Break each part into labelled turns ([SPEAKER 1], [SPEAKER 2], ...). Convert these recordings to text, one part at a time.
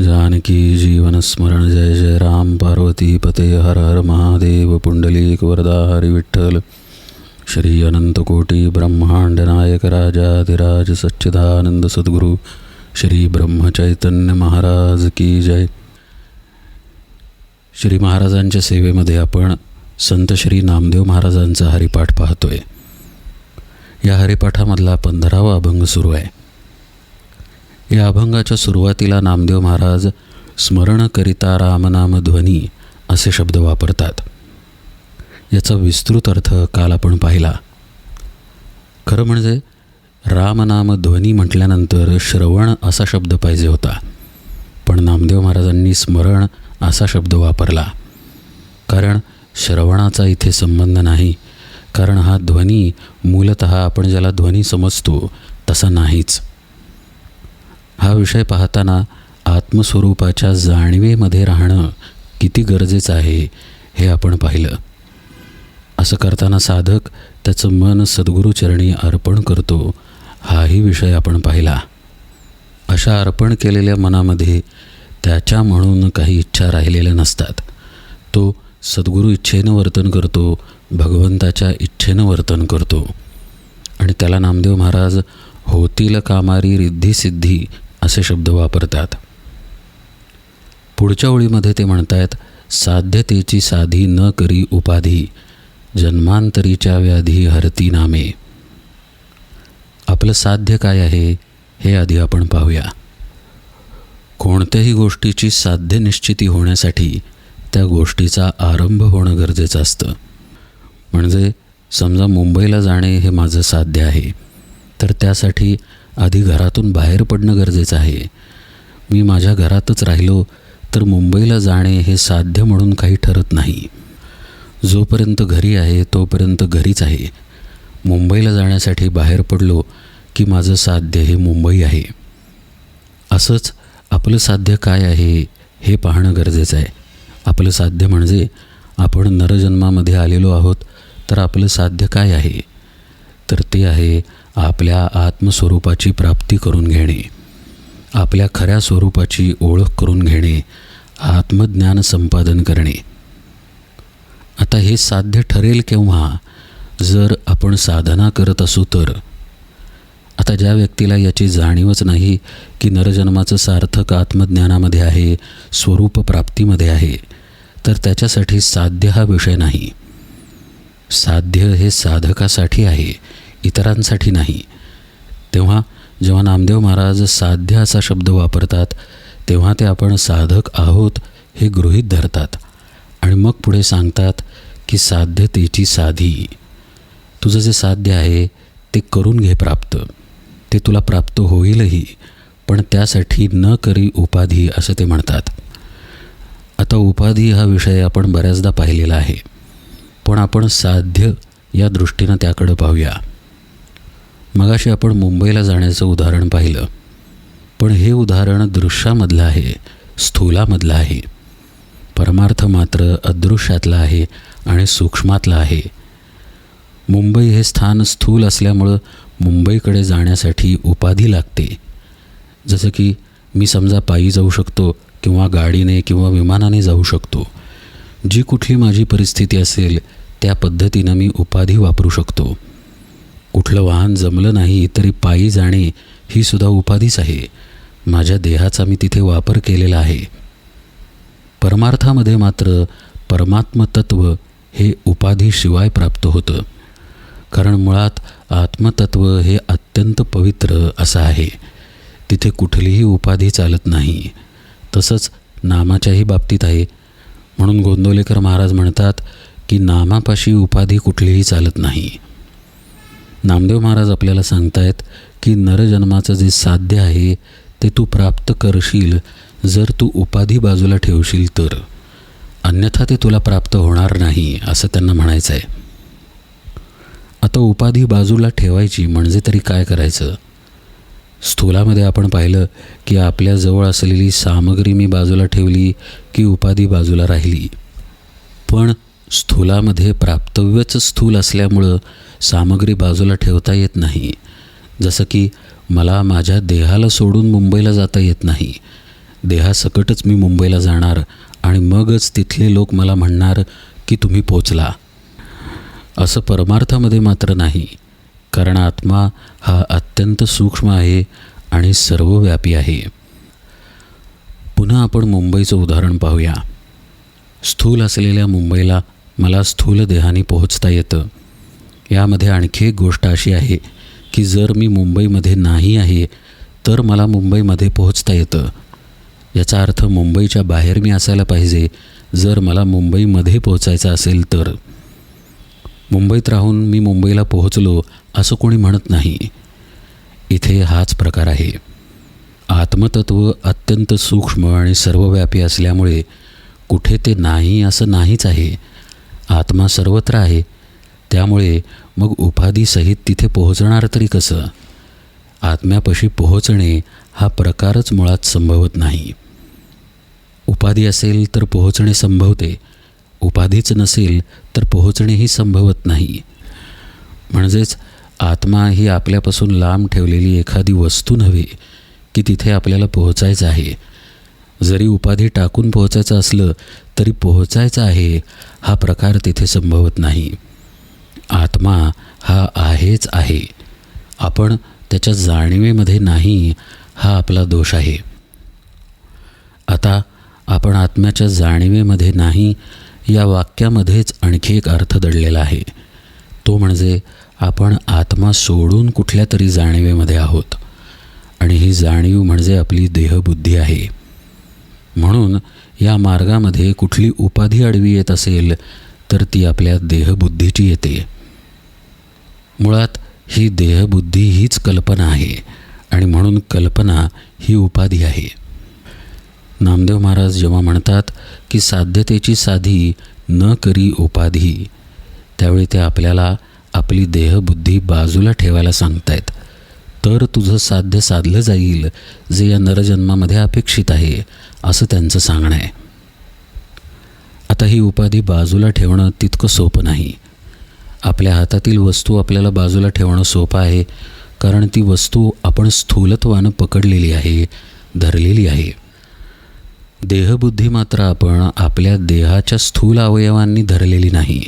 [SPEAKER 1] जानकी जीवनस्मरण जय जय राम पार्वती पते हर हर महादेव पुंडलिक वरदा हरी विठ्ठल। श्री अनंतकोटी ब्रह्मांड नायक राजाधिराज सच्चिदानंद सद्गुरू श्री ब्रह्मचैतन्य महाराज की जय। श्री महाराजांच्या सेवेमध्ये आपण संत श्री नामदेव महाराजांचा हरिपाठ पाहतोय. या हरिपाठामधला पंधरावा अभंग सुरू आहे. या अभंगाच्या सुरुवातीला नामदेव महाराज स्मरण करिता रामनाम ध्वनी असे शब्द वापरतात. याचा विस्तृत अर्थ काल आपण पाहिला. खरं म्हणजे रामनाम ध्वनी म्हटल्यानंतर श्रवण असा शब्द पाहिजे होता. पण नामदेव महाराजांनी स्मरण असा शब्द वापरला. कारण श्रवणाचा इथे संबंध नाही. कारण हा ध्वनी मूलत आपण ज्याला ध्वनी समजतो तसा नाहीच. हा विषय पाहताना आत्मस्वरूपाच्या जाणीवेमध्ये राहणं किती गरजेचं आहे हे आपण पाहिलं. असं करताना साधक त्याचं मन सद्गुरूचरणी अर्पण करतो हाही विषय आपण पाहिला. अशा अर्पण केलेल्या मनामध्ये त्याच्या म्हणून काही इच्छा राहिलेल्या नसतात. तो सद्गुरू इच्छेनं वर्तन करतो भगवंताच्या इच्छेनं वर्तन करतो. आणि त्याला नामदेव महाराज होतील कामारी रिद्धी असे शब्द वापरतात. पुढच्या ओळीमध्ये ते म्हणतायत साध्यतेची साधी न करी उपाधी जन्मांतरीच्या व्याधी हरती नामे. आपलं साध्य काय आहे हे आधी आपण पाहूया. कोणत्याही गोष्टीची साध्य निश्चिती होण्यासाठी त्या गोष्टीचा आरंभ होणं गरजेचं असतं. म्हणजे समजा मुंबईला जाणे हे माझं साध्य आहे तर त्यासाठी आधी घरातून बाहेर पडणं गरजेचं आहे. मी माझ्या घरातच राहिलो तर मुंबईला जाणे हे साध्य म्हणून काही ठरत नाही. जोपर्यंत घरी आहे तोपर्यंत घरीच आहे. मुंबईला जाण्यासाठी बाहेर पडलो की माझं साध्य हे मुंबई आहे. असंच आपलं साध्य काय आहे हे पाहणं गरजेचं आहे. आपलं साध्य म्हणजे आपण नरजन्मामध्ये आलेलो आहोत तर आपलं साध्य काय आहे? तर ते आहे आपल्या आत्मस्वरूपाची प्राप्ती करून घेणे आपल्या खऱ्या स्वरूपाची ओळख करून घेणे आत्मज्ञान संपादन करणे. आता हे साध्य ठरेल केव्हा? जर आपण साधना करत असू तर. आता ज्या व्यक्तीला याची जाणीवच नाही की नरजन्माचं सार्थक आत्मज्ञानामध्ये आहे स्वरूप प्राप्तीमध्ये आहे तर त्याच्यासाठी साध्य हा विषय नाही. साध्य हे साधकासाठी आहे. इतरांसाठी नाही. तेव्हा जेव्हा नामदेव महाराज साध्य असा शब्द वापरतात तेव्हा ते आपण साधक आहोत हे गृहीत धरतात आणि मग पुढे सांगतात की साध्यतेची साधी. तुझं जे साध्य आहे ते करून घे प्राप्त. ते तुला प्राप्त होईलही पण त्यासाठी न करी उपाधी असं ते म्हणतात. आता उपाधी हा विषय आपण बऱ्याचदा पाहिलेला आहे. पण आपण साध्य या दृष्टीनं त्याकडं पाहूया. मगाशी आपण मुंबईला जाण्याचं उदाहरण पाहिलं. पण हे उदाहरण दृश्यामधलं आहे स्थूलामधलं आहे. परमार्थ मात्र अदृश्यातलं आहे आणि सूक्ष्मातलं आहे. मुंबई हे स्थान स्थूल असल्यामुळं मुंबईकडे जाण्यासाठी उपाधी लागते. जसं की मी समजा पायी जाऊ शकतो किंवा गाडीने किंवा विमानाने जाऊ शकतो. जी कुठली माझी परिस्थिती असेल त्या पद्धतीनं मी उपाधी वापरू शकतो. कुठलं वाहन जमलं नाही तरी पायी जाणे ही सुद्धा उपाधीच आहे. माझ्या देहाचा मी तिथे वापर केलेला आहे. परमार्थामध्ये मात्र परमात्मतत्व हे उपाधीशिवाय प्राप्त होतं. कारण मुळात आत्मतत्व हे अत्यंत पवित्र असं आहे. तिथे कुठलीही उपाधी चालत नाही. तसंच नामाच्याही बाबतीत आहे. म्हणून गोंदवलेकर महाराज म्हणतात की नामापाशी उपाधी कुठलीही चालत नाही. नामदेव महाराज आपल्याला सांगतायत की नरजन्माचं जे साध्य आहे ते तू प्राप्त करशील जर तू उपाधी बाजूला ठेवशील तर. अन्यथा ते तुला प्राप्त होणार नाही असं त्यांना म्हणायचं आहे आता उपाधी बाजूला ठेवायची म्हणजे तरी काय करायचं? स्थूलामध्ये आपण पाहिलं की आपल्याजवळ असलेली सामग्री मी बाजूला ठेवली की उपाधी बाजूला राहिली. पण स्थूलामध्ये प्राप्तव्यच स्थूल असल्यामुळं सामग्री बाजूला ठेवता येत नाही. जसं की मला माझ्या देहाला सोडून मुंबईला जाता येत नाही. देहासकटच मी मुंबईला जाणार आणि मगच तिथले लोक मला म्हणणार की तुम्ही पोचला. असं परमार्थामध्ये मात्र नाही. कारण आत्मा हा अत्यंत सूक्ष्म आहे आणि सर्वव्यापी आहे. पुन्हा आपण मुंबईचं उदाहरण पाहूया. स्थूल असलेल्या मुंबईला मला स्थूल देहाने पोहोचता येतं. यामध्ये आणखी एक गोष्ट अशी आहे की जर मी मुंबईमध्ये नाही आहे तर मला मुंबईमध्ये पोहोचता येतं. याचा अर्थ मुंबईच्या बाहेर मी असायला पाहिजे जर मला मुंबईमध्ये पोहोचायचं असेल तर. मुंबईत राहून मी मुंबईला पोहोचलो असं कोणी म्हणत नाही. इथे हाच प्रकार आहे. आत्मतत्व अत्यंत सूक्ष्म आणि सर्वव्यापी असल्यामुळे कुठे ते नाही असं नाहीच आहे. आत्मा सर्वत्र आहे. त्यामुळे मग उपाधीसहित तिथे पोहोचणार तरी कसं? आत्म्यापाशी पोहोचणे हा प्रकारच मुळात संभवत नाही. उपाधी असेल तर पोहोचणे संभवते. उपाधीच नसेल तर पोहोचणेही संभवत नाही. म्हणजेच आत्मा ही आपल्यापासून लांब ठेवलेली एखादी वस्तू नव्हे की तिथे आपल्याला पोहोचायचं आहे. जरी उपाधी टाकून पोहोचायचं असलं तरी पोहोचायचं आहे हा प्रकार तिथे संभवत नाही. आत्मा हा आहेच आहे. आपण त्याच्या जाणीवेमध्ये नाही हा आपला दोष आहे. आता आपण आत्म्याच्या जाणीवेमध्ये नाही या वाक्यामध्येच आणखी एक अर्थ दडलेला आहे. तो म्हणजे आपण आत्मा सोडून कुठल्या तरी जाणीवेमध्ये आहोत. आणि ही जाणीव म्हणजे आपली देहबुद्धी आहे. म्हणून या मार्गामध्ये कुठली उपाधी आडवी येत असेल तर ती आपल्या देहबुद्धीची येते. मुळात ही देहबुद्धी हीच कल्पना आहे आणि म्हणून कल्पना ही उपाधी आहे. नामदेव महाराज जेव्हा म्हणतात की साध्यतेची साधी न करी उपाधी त्यावेळी ते आपल्याला आपली देहबुद्धी बाजूला ठेवायला सांगतायत. तर तुझं साध्य साधलं जाईल जे या नरजन्मामध्ये अपेक्षित आहे असं त्यांचं सांगणं आहे. आता ही उपाधी बाजूला ठेवणं तितकं सोपं नाही. आपल्या हातातील वस्तू आपल्याला बाजूला ठेवणं सोपं आहे कारण ती वस्तू आपण स्थूलत्वानं पकडलेली आहे धरलेली आहे. देहबुद्धी मात्र आपण आपल्या देहाच्या स्थूल अवयवांनी धरलेली नाही.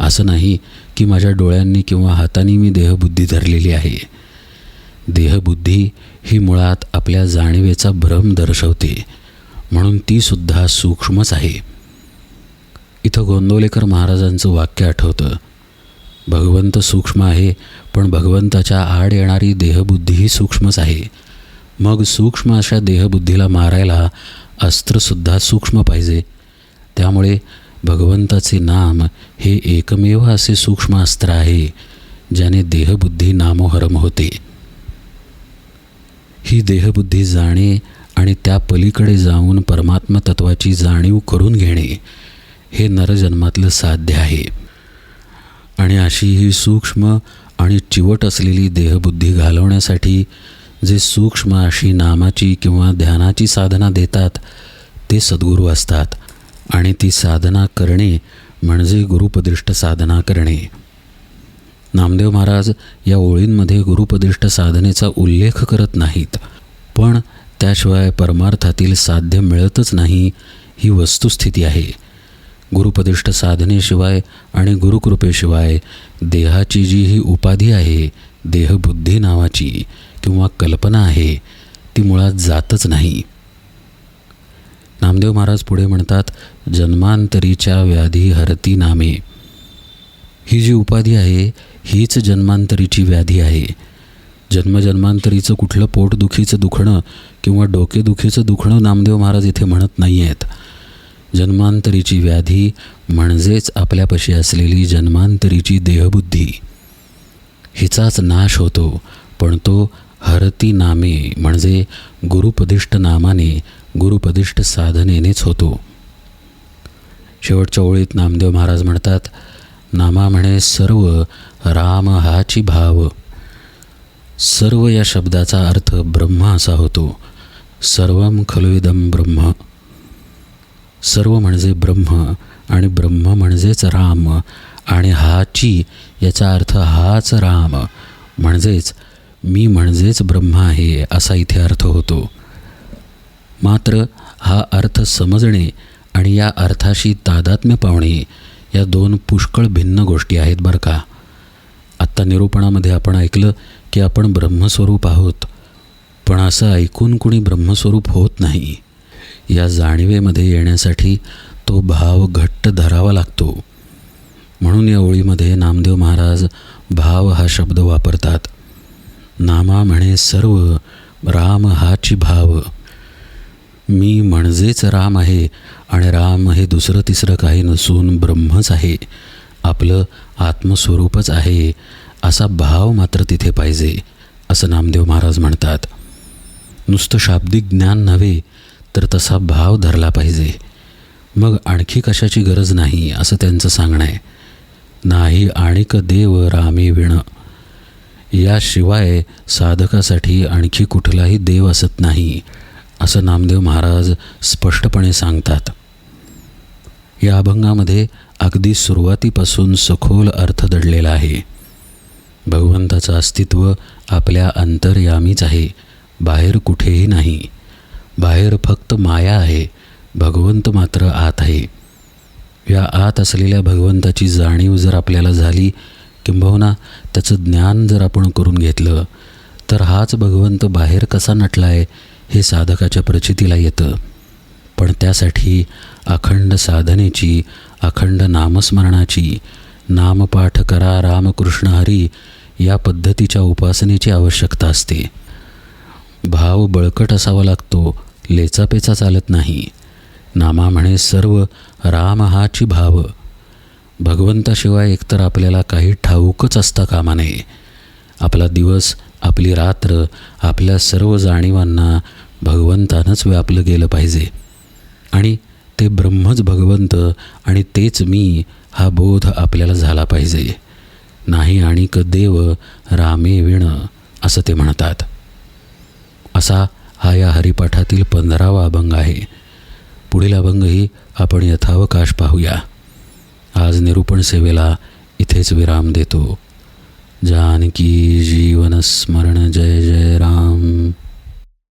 [SPEAKER 1] असं नाही की माझ्या डोळ्यांनी किंवा हातांनी मी देहबुद्धी धरलेली आहे. देहबुद्धी ही मुळात आपल्या जाणीवेचा भ्रम दर्शवते म्हणून तीसुद्धा सूक्ष्मच आहे. इथं गोंदवलेकर महाराजांचं वाक्य आठवतं भगवंत सूक्ष्म आहे पण भगवंताच्या आड येणारी देहबुद्धीही सूक्ष्मच आहे. मग सूक्ष्म अशा देहबुद्धीला मारायला अस्त्रसुद्धा सूक्ष्म पाहिजे. त्यामुळे भगवंताचे नाम हे एकमेव असे सूक्ष्म अस्त्र आहे ज्याने देहबुद्धी नामोहरम होते. ही देहबुद्धी जाणे आणि त्या पलीकडे जाऊन परमात्मा तत्वाची जाणीव करून घेणे हे नरजन्मातलं साध्य आहे. आणि अशी ही सूक्ष्म आणि चिवट असलेली देहबुद्धी घालवण्यासाठी जे सूक्ष्म अशी नामाची किंवा ध्यानाची साधना देतात ते सद्गुरू असतात. आणि ती साधना करणे म्हणजे गुरुपदिष्ट साधना करणे. नामदेव महाराज या ओळींमध्ये गुरुपदिष्ट साधनेचा उल्लेख करत नाहीत. पण त्याशिवाय परमार्थातील साध्य मिळतच नाही ही वस्तुस्थिती आहे. गुरुपदिष्ट साधनेशिवाय आणि गुरुकृपेशिवाय देहाची जी ही उपाधी आहे देहबुद्धी नावाची किंवा कल्पना आहे ती मुळात जातच नाही. नामदेव महाराज पुढे म्हणतात जन्मांतरीच्या व्याधी हरती नामे ही जी उपाधी आहे हीच जन्मांतरीची व्याधी आहे. जन्मजन्मांतरीचं कुठलं पोटदुखीचं दुखणं किंवा डोकेदुखीचं दुखणं नामदेव महाराज इथे म्हणत नाही आहेत जन्मांतरीची व्याधी म्हणजेच आपल्यापाशी असलेली जन्मांतरीची देहबुद्धी. हिचाच नाश होतो पण तो हरती नामे म्हणजे गुरुपदिष्ट नामाने गुरुपदिष्ट साधनेनेच होतो. शेवटच्या ओळीत नामदेव महाराज म्हणतात नामा म्हणे सर्व राम हाची भाव. सर्व या शब्दाचा अर्थ ब्रह्म असा होतो. सर्व खलुविदम ब्रह्म. सर्व म्हणजे ब्रह्म आणि ब्रह्म म्हणजेच राम आणि हाची याचा अर्थ हाच राम म्हणजेच मी म्हणजेच ब्रह्म आहे असा इथे अर्थ होतो. मात्र हा अर्थ समजणे आणि या अर्थाशी तादात्म्य पावणे या दोन पुष्कळ भिन्न गोष्टी आहेत बरं का. आत्ता निरूपणामध्ये आपण ऐकलं की आपण ब्रह्मस्वरूप आहोत पण असं ऐकून कुणी ब्रह्मस्वरूप होत नाही. या जाणीवेमध्ये येण्यासाठी तो भाव घट्ट धरावा लागतो. म्हणून या ओळीमध्ये नामदेव महाराज भाव हा शब्द वापरतात. नामा म्हणे सर्व राम हाची भाव. मी म्हणजेच राम आहे आणि राम हे दुसरं तिसरं काही नसून ब्रह्मच आहे. आपलं आत्मस्वरूपच आहे. असा भाव मात्र तिथे पाहिजे असं नामदेव महाराज म्हणतात. नुसतं शाब्दिक ज्ञान नव्हे तर तसा भाव धरला पाहिजे. मग आणखी कशाची गरज नाही असं त्यांचं सांगणं आहे. नाही आणिक देव रामे विण. याशिवाय साधकासाठी आणखी कुठलाही देव असत नाही. असं नामदेव महाराज स्पष्टपणे सांगतात. या अभंगामध्ये अगदी सुरुवातीपासून सखोल अर्थ दडलेला आहे. भगवंताचं अस्तित्व आपल्या अंतर्यामीच आहे बाहेर कुठेही नाही. बाहेर फक्त माया आहे भगवंत मात्र आत आहे. या आत असलेल्या भगवंताची जाणीव जर आपल्याला झाली किंबहुना त्याचं ज्ञान जर आपण करून घेतलं तर हाच भगवंत बाहेर कसा नटला आहे हे साधकाच्या प्रचितीला येतं. पण त्यासाठी अखंड साधनेची अखंड नामस्मरणाची नामपाठ करा रामकृष्ण हरी या पद्धतीच्या उपासनेची आवश्यकता असते. भाव बळकट असावा लागतो लेचापेचा चालत नाही. नामा म्हणे सर्व राम हाची भाव. भगवंताशिवाय एकतर आपल्याला काही ठाऊकच असता कामा नये आपला दिवस आपली रात्र आपल्या सर्व जाणीवांना भगवंतानंच व्यापलं गेलं पाहिजे. आणि ते ब्रह्मच भगवंत आणि तेच मी हा बोध आपल्याला झाला पाहिजे. नाही आणि क देव रामे विण असं ते म्हणतात. असा हा या हरिपाठातील पंधरावा अभंग आहे. पुढील अभंगही आपण यथावकाश पाहूया. आज निरूपण सेवेला इथेच विराम देतो. जानकी जीवन स्मरण जय जय राम.